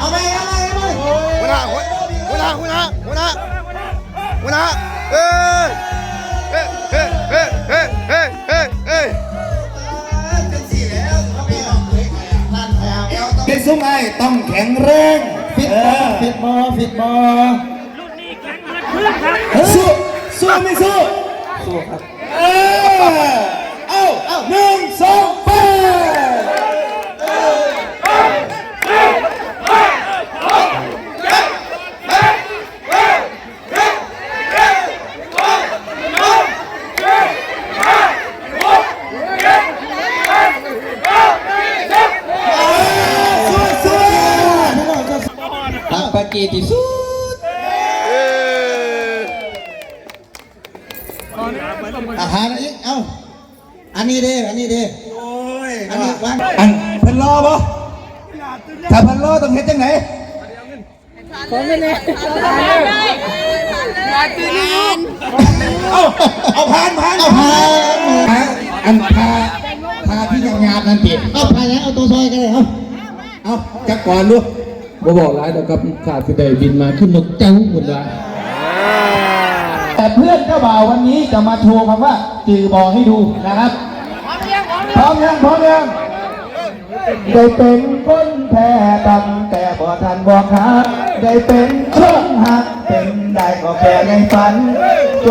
หัวหน้าหัวหน้าหัวหน้าหัวหน้าเอ้ยเอ้ยเอ้ยเอ้ยเอ้ยเอ้ยเอ้ยเอ้ยเด็กซุ้มไอต้องแข็งแรงฟิตเอมออฟิตมอฟิตมอสู้สู้ไม่สู้สู้ครับเออเอาเอ้าหนึ่งสองไป สู้สู้ อัปปากีที่สุดเอ้ยอาหารอีกเอ้าอันนี้เด้อันนี้เด้โอ้ยอันนี้วางอันเพิ่นรอบ่ถ้าเพิ่นรอต้องเฮ็ดจังไหนเอาเอาผ่านผ่านเอาพาอันพาพาที่ยังงานนั่นติดเอาพาแล้วเอาตัวซอยกันเลยเอาเอาจักก่อนลูก บ่บอกร้ายดอกครับขาดสิได้บินมาขึ้นนกเจ้าคนละแต่เพื่อนเจ้าบ่าววันนี้จะมาโชว์คำว่าจือบอให้ดูนะครับพร้อมยังพร้อมยังได้เป็นคนแพ้ตั้งแต่บ่ทันบอกหักได้เป็นคนหักเป็นได้ก็แค่ในฝันจ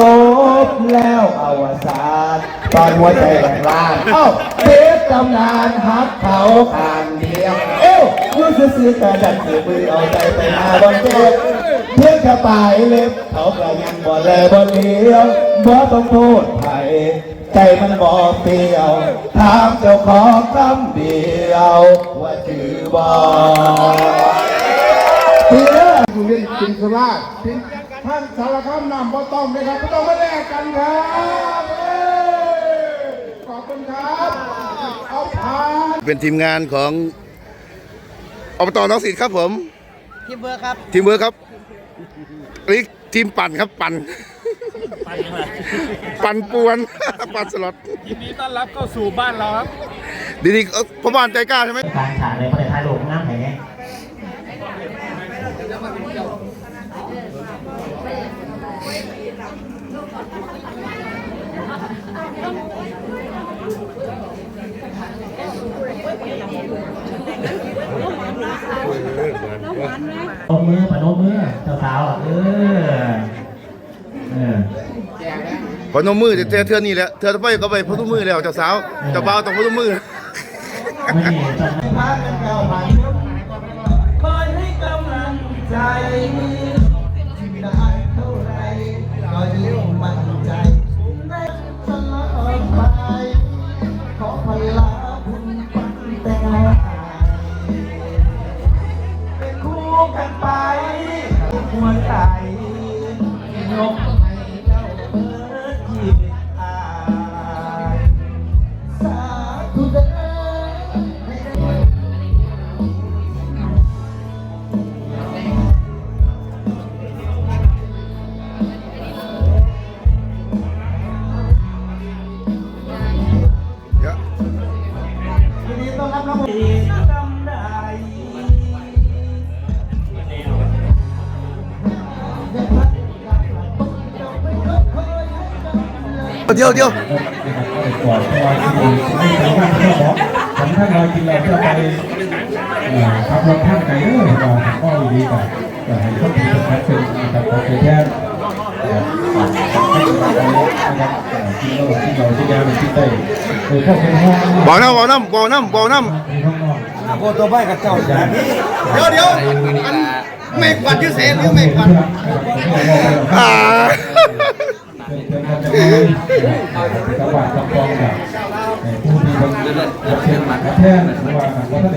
บแล้วอวสานตอนหัวใจแหลกลานเอ้าเทปตำนานหักเขาข้างเดียว เอ้วรู้ซื่อๆแต่ดันถือมือเอาใจไปหาบนเจ็บเพื่อนกระปายเล็บเขาก็ยังบ่แลบ่เลี้ยวบ่ต้องโทษไผใจมันบ่เปรี้ยวถามเจ้าของคำเดียวว่าจือบ่เพื่อคุณเรียนกินสลาดกิน ท่านสารคามนำบ่ต้องเลยครับบ่ต้องมาแลกกันครับเอ้ยขอบคุณครับเอาผ่านเป็นทีมงานของอบตน้องสิทธิ์ครับผม ทีมเบอร์ครับ ทีมเวิร์คครับนี่ทีมปั่นครับปั่นปั่นป่วน ปั่นสล็อตยินดีต้อนรับเข้าสู่บ้านเราครับ ดีๆเอ้าพ่อบ้านใจกล้าใช่ไหม การถ่ายเลยประเทศไทยลงน้ำ แข็งไงโนมือปะนมมือเจ้าสาวอะเออเออพอนมมือเทื่อเทือนี่แหละเทือไปก็ไปพนมมือแล้วเจ้าสาวเจ้าบ่าวต้องพนมมือไม่ดีจังเคยให้กำลังใจ no เดี๋ยวเดี๋ยวผมท่านลอยกินเราเพื่อไปขับรถท่านไกลเด้อเราก็ดีกว่าแต่ให้เขาดีกับท่านเป็นกับเขาเป็นแค่บ่อน้ำบ่อน้ำบ่อน้ำบ่อน้ำบ่อตัวใบกับเจ้าเดี๋ยวเดี๋ยวอันไม่กวัดที่เศษหรือไม่กวัดอ่า จังหวัดลำปางกับผู้ที่บรรลุเชิญมาแท้ว่า